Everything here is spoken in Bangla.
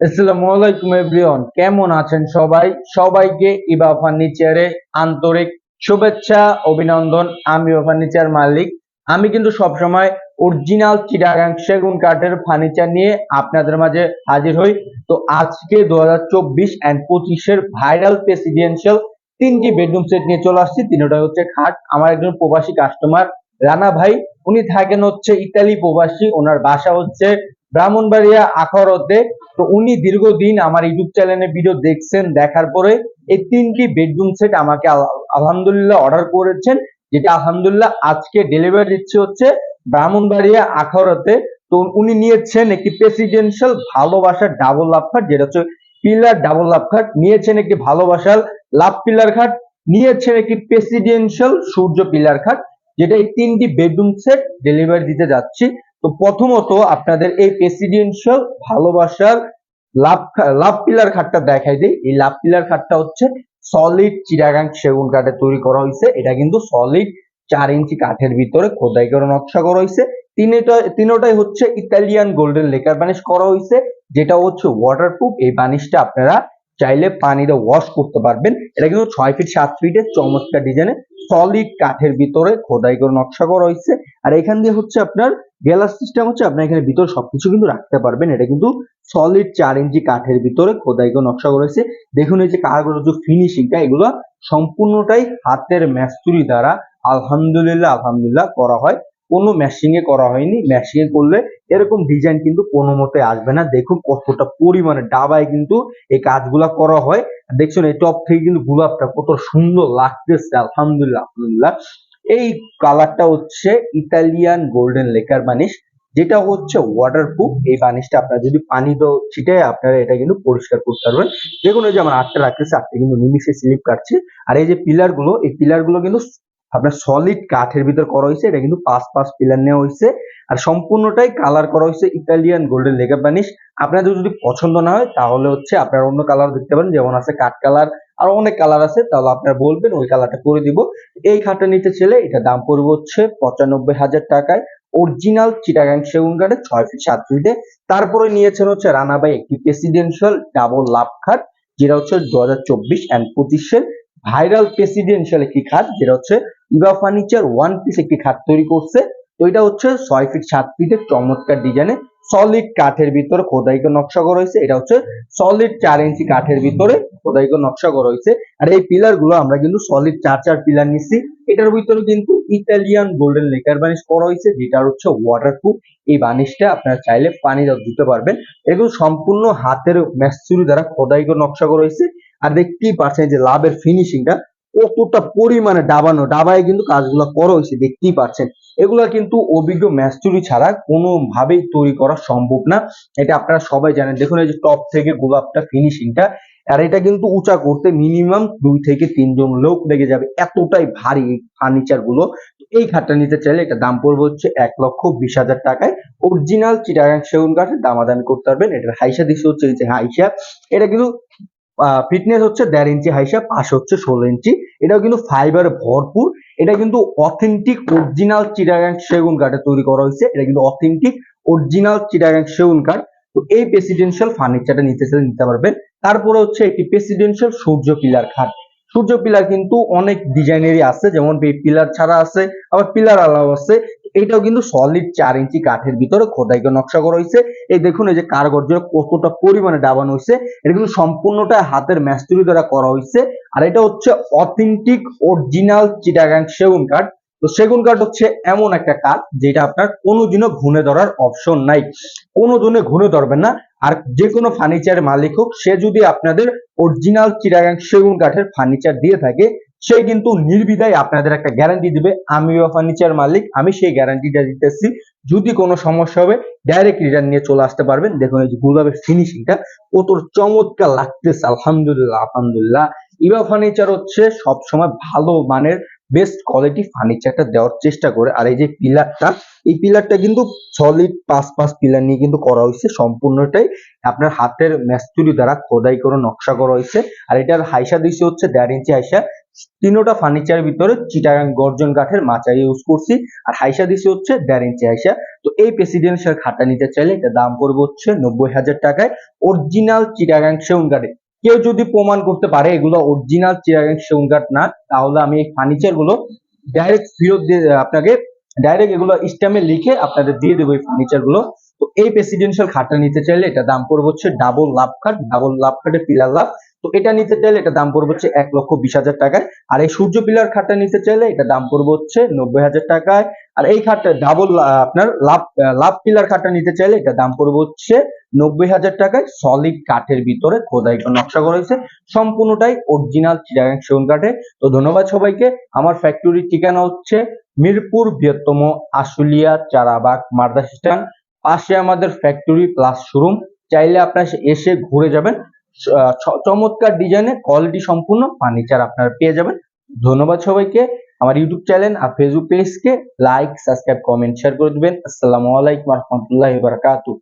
আসসালামু আলাইকুম, এভরিওয়ান। কেমন আছেন সবাই? সবাইকে ইবা ফার্নিচারে আন্তরিক শুভেচ্ছা, অভিনন্দন। আমি ফার্নিচার মালিক। আমি কিন্তু সবসময় অরিজিনাল চিটাগাং সেগুন কাঠের ফার্নিচার নিয়ে আপনাদের মাঝে হাজির হই। তো আজকে দু হাজার চব্বিশ অ্যান্ড পঁচিশের ভাইরাল প্রেসিডেন্সিয়াল তিনটি বেডরুম সেট নিয়ে চলে আসছি। তিনটাই হচ্ছে খাট। আমার একজন প্রবাসী কাস্টমার রানা ভাই। উনি থাকেন হচ্ছে ইতালি প্রবাসী। ওনার বাসা হচ্ছে ব্রাহ্মণবাড়িয়া আখরতে তো উনি দীর্ঘদিন আমার ইউটিউব চ্যানেলে ভিডিও দেখছেন, দেখার পরে এই তিনটি বেডরুম সেট আমাকে আলহামদুলিল্লাহ অর্ডার করেছেন, যেটা আলহামদুলিল্লাহ আজকে ডেলিভারি দিচ্ছে হচ্ছে ব্রাহ্মণবাড়িয়া আখরতে তো উনি নিয়েছেন একটি প্রেসিডেন্সিয়াল ভালোবাসার ডাবল লাভ খাট, যেটা হচ্ছে পিলার ডাবল লাভ খাট। নিয়েছেন একটি ভালোবাসার লাভ পিলার খাট, নিয়েছেন একটি প্রেসিডেন্সিয়াল সূর্য পিলার খাট, যেটা এই তিনটি বেডরুম সেট ডেলিভারি দিতে যাচ্ছি। তো প্রথমত আপনাদের এই প্রেসিডেন্সিয়াল ভালোবাসার লাভ লাভ পিলার খাটটা দেখাই দিই। এই লাভ পিলার খাটটা হচ্ছে সলিড চিরাগাং সেগুন কাঠে তৈরি করা হয়েছে এটা কিন্তু সলিড চার ইঞ্চি কাঠের ভিতরে খোদাই করে নকশা করা হয়েছে তিনটা, তিনোটাই হচ্ছে ইতালিয়ান গোল্ডেন লেকার বানিশ করা হয়েছে যেটা হচ্ছে ওয়াটারপ্রুফ এই বানিশটা আপনারা চাইলে পানিতে ওয়াশ করতে পারবেন। এটা কিন্তু ছয় ফিট সাত ফিটের চমৎকার ডিজাইনে সলিড কাঠের ভিতরে খোদাই করে নকশা করা হয়েছে আর এখান দিয়ে হচ্ছে আপনার গ্যালাস সিস্টেম হচ্ছে আপনার এখানে ভিতরে সবকিছু কিন্তু রাখতে পারবেন। এটা কিন্তু সলিড চার ইঞ্চি কাঠের ভিতরে খোদাই নকশা করেছে দেখুন এই যে কাগজের যে ফিনিশিংটা এগুলো সম্পূর্ণটাই হাতের ম্যাস্তুরি দ্বারা আলহামদুলিল্লাহ আলহামদুলিল্লাহ করা হয়। কোনো মেশিং এ করা হয়নি। মেশিং এ করলে এরকম ডিজাইন কিন্তু কোনো মতে আসবে না। দেখুন কতটা পরিমাণে ডাবায় কিন্তু এই কাজগুলা করা হয়। দেখছেন এই টপ থেকে কিন্তু গোলাপটা কত সুন্দর লাগতেছে। আলহামদুলিল্লাহ আলহামদুলিল্লাহ। এই কালারটা হচ্ছে ইতালিয়ান গোল্ডেন লেকার বানিশ যেটা হচ্ছে ওয়াটারপ্রুফ এই বানিশটা আপনারা যদি পানি তো ছিটে আপনারা এটা কিন্তু পরিষ্কার করতে পারবেন। দেখুন এই যে আমার আটটা রাখতেছে আটটা কিন্তু নিমিশে স্লিপ কাটছে। আর এই যে পিলারগুলো, এই পিলারগুলো কিন্তু আপনার সলিড কাঠের ভিতর করা হয়েছে। এটা কিন্তু পাঁচ পাঁচ পিলার নেওয়া হয়েছে। আর সম্পূর্ণটাই কালার করা হয়েছে ইতালিয়ান গোল্ডেন লেকার বানিশ আপনাদের যদি পছন্দ না হয়, তাহলে হচ্ছে আপনারা অন্য কালার দেখতে পারেন। যেমন আছে কাঠ কালার আর অনেক কালার আছে, তাহলে আপনারা বলবেন, ওই কালারটা করে দিব। এই খাটটা নিতে ছেলে এটা দাম পড়বে হচ্ছে পঁচানব্বই হাজার টাকায়। অরিজিনাল চিটাগাং সেগুন কাঠে ছয় ফিট সাত ফিটে তারপরে নিয়েছেন হচ্ছে রানাবাই একটি প্রেসিডেন্সিয়াল ডাবল লাভ খাট, যেটা হচ্ছে দু হাজার চব্বিশ অ্যান্ড পঁচিশের ভাইরাল প্রেসিডেন্সিয়াল একটি খাট, যেটা হচ্ছে ইবা ফার্নিচার ওয়ান পিস একটি খাট তৈরি করছে। তো এটা হচ্ছে ছয় ফিট সাত ফিটের চমৎকার ডিজাইনে সলিড কাঠের ভিতরে খোদাইকে নকশা করা হয়েছে। এটা হচ্ছে সলিড চার ইঞ্চি কাঠের ভিতরে খোদাইকে নকশা করা হয়েছে। আর এই পিলারগুলো আমরা কিন্তু সলিড চার চার পিলার নিচ্ছি। এটার ভিতরে কিন্তু ইতালিয়ান গোল্ডেন লেকার বানিশ করা হয়েছে যেটা হচ্ছে ওয়াটারপ্রুফ এই বানিশটা আপনারা চাইলে পানি দিতে পারবেন। এগুলো সম্পূর্ণ হাতের ম্যাস্তুরি দ্বারা খোদাই করে নকশা করা হয়েছে। আর দেখতেই পাচ্ছেন যে লাভের ফিনিশিংটা কতটা পরিমাণে ডাবানো, ডাবায় কিন্তু কাজগুলো করা হয়েছে, দেখতেই পাচ্ছেন। এগুলা কিন্তু অভিজ্ঞ ম্যাস্তুরি ছাড়া কোনোভাবেই তৈরি করা সম্ভব না। এটা আপনারা সবাই জানেন। দেখুন এই যে টপ থেকে গোলাপটা ফিনিশিংটা আর এটা কিন্তু উঁচা করতে মিনিমাম দুই থেকে তিনজন লোক লেগে যাবে। এতটাই ভারী ফার্নিচারগুলো। এই খাটটা নিতে চাইলে এটা দাম পড়বে হচ্ছে এক লক্ষ বিশ হাজার টাকায়। অরিজিনাল চিটাগাং সেগুন কাঠের দামাদামি করতে পারবেন। এটার হাইসা দিচ্ছে হচ্ছে যে হাইসা। এটা কিন্তু ফিটনেস হচ্ছে দেড় ইঞ্চি হাইসা পাশ হচ্ছে ষোলো ইঞ্চি এটাও কিন্তু ফাইবার ভরপুর। এটা কিন্তু অথেন্টিক অরিজিনাল চিটাগাং সেগুন কাঠে তৈরি করা হয়েছে। এটা কিন্তু অথেন্টিক অরিজিনাল চিটাগাং সেগুন কাঠ। তো এই প্রেসিডেন্সিয়াল ফার্নিচারটা নিতে চাইলে নিতে পারবেন। তারপরে হচ্ছে একটি প্রেসিডেন্সিয়াল সূর্য পিলার খাট। সূর্য পিলার কিন্তু অনেক ডিজাইনেরই আছে। যেমন পিলার ছাড়া আছে, আবার পিলার আলাও আছে। এটাও কিন্তু সলিড চার ইঞ্চি কাঠের ভিতরে খোদাই করে নকশা করা হয়েছে। এই দেখুন, এই যে কারগর্য কতটা পরিমাণে ডাবানো হয়েছে। এটা কিন্তু সম্পূর্ণটা হাতের ম্যাস্তুরি দ্বারা করা হয়েছে। আর এটা হচ্ছে অথেন্টিক অরিজিনাল চিটাগাং সেগুন কাঠ। তো সেগুন কাঠ হচ্ছে এমন একটা কাঠ যেটা আপনার কোনোদিনও ঘুণে ধরার অপশন নাই। কোনোদিনও ঘুণে ধরবেন না। আর যে কোনো ফার্নিচারের মালিক হোক, সে যদি আপনাদের অরিজিনাল চিটাগাং সেগুন কাঠের ফার্নিচার দিয়ে থাকে সে কিন্তু নির্বিধায় আপনাদের একটা গ্যারান্টি দিবে, আমিও ফার্নিচার মালিক, আমি সেই গ্যারান্টিটা দিতেছি। যদি কোনো সমস্যা হবে ডাইরেক্ট রিটার্ন নিয়ে চলে আসতে পারবেন। দেখুন এই যে গুলাবের ফিনিশিংটা কত চমৎকার লাগতেছে, আলহামদুলিল্লাহ আলহামদুলিল্লাহ। ইবা ফার্নিচার হচ্ছে সবসময় ভালো মানের বেস্ট কোয়ালিটি ফার্নিচারটা দেওয়ার চেষ্টা করে। আর এই যে পিলারটা এই পিলারটা কিন্তু সলিড পাঁচ পাঁচ পিলার নিয়ে কিন্তু করা হয়েছে। সম্পূর্ণটাই আপনার হাতের ম্যাস্তুরি দ্বারা খোদাই করে নকশা করা হয়েছে। আর এটার হাইসা দিচ্ছে হচ্ছে দেড় ইঞ্চি হাইসা। তিনোটা ফার্নিচারের ভিতরে চিটাগাং গর্জন কাঠের মাচা ইউজ করছি। আর হাইসা দিছি হচ্ছে দেড় ইঞ্চি হাইসা। তো এই প্রেসিডেন্সিয়াল খাটটা নিতে চাইলে এটা দাম পড়বে হচ্ছে নব্বই হাজার টাকায়। অরিজিনাল চিটাগাং সেগুন কাঠে। কেউ যদি প্রমাণ করতে পারে এগুলো অরিজিনাল চিটাগাং সেগুন কাঠ না, তাহলে আমি এই ফার্নিচারগুলো ডাইরেক্ট ফেরত দিয়ে, আপনাকে ডাইরেক্ট এগুলো স্ট্যাম্পে লিখে আপনাদের দিয়ে দেবো এই ফার্নিচারগুলো। তো এই প্রেসিডেন্সিয়াল খাটটা নিতে চাইলে এটা দাম পড়বে হচ্ছে ডাবল লাভ খাট ডাবল লাভ খাটে পিলার লাভ তো এটা নিতে চাইলে এটা দাম পড়বে হচ্ছে এক লক্ষ বিশ হাজার টাকায়। আর এই সূর্য পিলার খাটটা নিতে চাইলে এটা দাম পড়বে হচ্ছে নব্বই হাজার টাকায়। আর এই খাটটা ডাবল আপনার লাভ লাভ পিলার খাটটা নিতে চাইলে এটা দাম পড়বে হচ্ছে নব্বই হাজার টাকায়। সলিড কাঠের ভিতরে খোদাই নকশা করা হয়েছে। সম্পূর্ণটাই অরিজিনাল চিটাগাং সেগুন কাঠে। তো ধন্যবাদ সবাইকে। আমার ফ্যাক্টরির ঠিকানা হচ্ছে মিরপুর বৃহত্তম আশুলিয়া চারাবাগ মার্দা স্ট্যান্ড। পাশে আমাদের ফ্যাক্টরি প্লাস শোরুম চাইলে আপনার এসে ঘুরে যাবেন। চমৎকার ডিজাইনের কোয়ালিটি সম্পূর্ণ ফার্নিচার আপনারা পেয়ে যাবেন। ধন্যবাদ সবাইকে। আমার ইউটিউব চ্যানেল আর ফেসবুক পেজকে লাইক সাবস্ক্রাইব কমেন্ট শেয়ার করে দিবেন। আসসালামু আলাইকুম রহমতুল্লাহ বারাকাতু